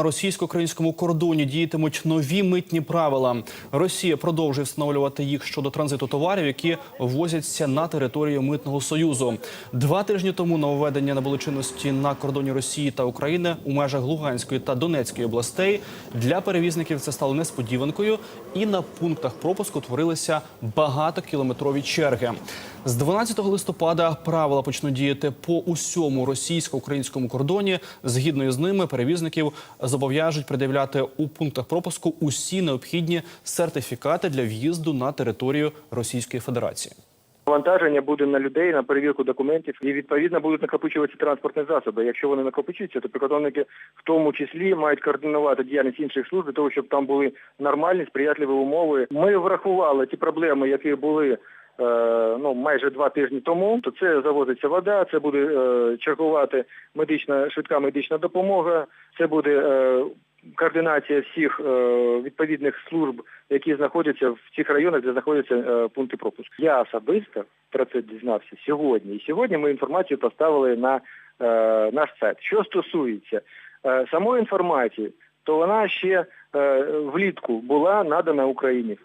На російсько-українському кордоні діятимуть нові митні правила. Росія продовжує встановлювати їх щодо транзиту товарів, які ввозяться на територію митного союзу. Два тижні тому нововведення набули чинності на кордоні Росії та України у межах Луганської та Донецької областей. Для перевізників це стало несподіванкою, і на пунктах пропуску творилися багатокілометрові черги. З 12 листопада правила почнуть діяти по усьому російсько-українському кордоні. Згідно із ними, перевізників зобов'яжуть пред'являти у пунктах пропуску усі необхідні сертифікати для в'їзду на територію Російської Федерації. Навантаження буде на людей на перевірку документів і відповідно будуть накопичуватися транспортні засоби. Якщо вони накопичуються, то прикордонники в тому числі мають координувати діяльність інших служб для того, щоб там були нормальні сприятливі умови. Ми врахували ті проблеми, які були. Е, Ну, майже два тижні тому, то це завозиться вода, це буде е, чергувати медична швидка медична допомога, це буде е, координація всіх відповідних служб, які знаходяться в цих районах, де знаходяться пункти пропуску. Я особисто про це дізнався сьогодні. І сьогодні ми інформацію поставили на наш сайт. Що стосується самої інформації, то вона ще влітку була надана Україні